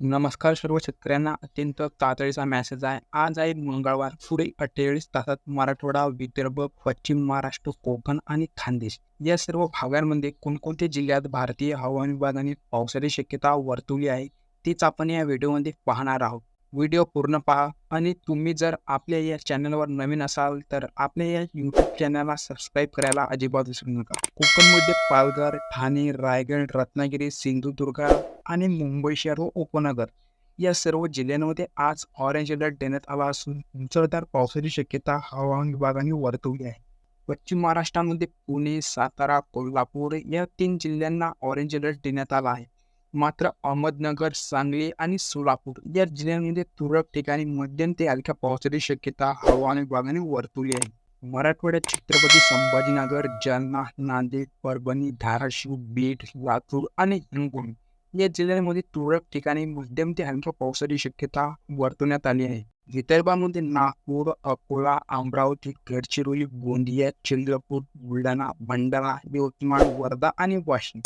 नमस्कार सर्व शेतकऱ्यांना अत्यंत तातडीचा मॅसेज आहे. आज आहे मंगळवार पुढे अठ्ठेचाळीस तासात मराठवाडा विदर्भ पश्चिम महाराष्ट्र कोकण आणि खानदेश या सर्व भागांमध्ये कोणकोणत्या जिल्ह्यात भारतीय हवामान विभागाने पावसाची शक्यता वर्तवली आहे तीच आपण या व्हिडिओमध्ये पाहणार आहोत. व्हिडिओ पूर्ण पहा आणि तुम्ही जर आपल्या या चॅनलवर नवीन असाल तर आपल्या या यूट्यूब चॅनलला सबस्क्राईब करायला अजिबात विसरू नका. कोकणमध्ये पालघर ठाणे रायगड रत्नागिरी सिंधुदुर्ग आणि मुंबई शहर व उपनगर या सर्व जिल्ह्यांमध्ये आज ऑरेंज अलर्ट देण्यात आला असून मुसळधार पावसाची शक्यता हवामान विभागाने वर्तवली आहे. पश्चिम महाराष्ट्रामध्ये पुणे सातारा कोल्हापूर या तीन जिल्ह्यांना ऑरेंज अलर्ट देण्यात आला आहे. मात्र अहमदनगर सांगली आणि सोलापूर या जिल्ह्यांमध्ये तुरळक ठिकाणी मध्यम ते हलक्या पावसाची शक्यता हवामान विभागाने वर्तवली आहे. मराठवाड्यात छत्रपती संभाजीनगर जालना नांदेड परभणी धाराशिव बीड लातूर आणि हिंगोली या जिल्ह्यांमध्ये तुरळक ठिकाणी मध्यम ते हलक्या पावसाची शक्यता वर्तवण्यात आली आहे. विदर्भामध्ये नागपूर अकोला अमरावती गडचिरोली गोंदिया चंद्रपूर बुलढाणा भंडारा यवतमाळ वर्धा आणि वाशिम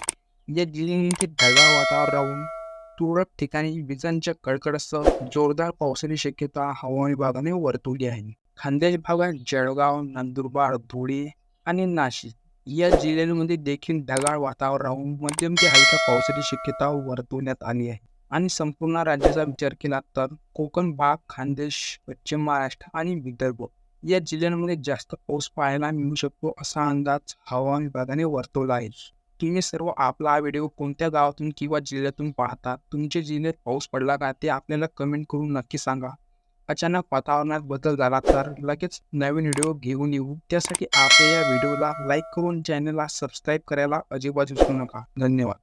म्हणजे या जिल्ह्याचे ढगाळ वातावरण तुरळक ठिकाणी विजांच्या कडकडसह जोरदार पावसाची शक्यता हवामान विभागाने वर्तवली आहे. खानदेश भागात जळगाव नंदुरबार धुळे आणि नाशिक या जिल्ह्यांमध्ये देखील ढगाळ वातावरण मध्यम ते हलक्या पावसाची शक्यता वर्तवण्यात आली आहे. आणि संपूर्ण राज्याचा विचार केला तर कोकण भाग खानदेश पश्चिम महाराष्ट्र आणि विदर्भ या जिल्ह्यांमध्ये जास्त पाऊस पाहायला मिळू शकतो असा अंदाज हवामान विभागाने वर्तवला आहे. तुम्ही सर्व आपला हा व्हिडिओ कोणत्या गावातून किंवा जिल्ह्यातून पाहता तुमच्या जिल्ह्यात पाऊस पडला का ते आपल्याला कमेंट करून नक्की सांगा. अचानक वातावरणात बदल झाला तर लगेच नवीन व्हिडिओ घेऊन येऊ. त्यासाठी आपल्या या व्हिडिओला लाईक करून चॅनलला सबस्क्राईब करायला अजिबात विसरू नका. धन्यवाद.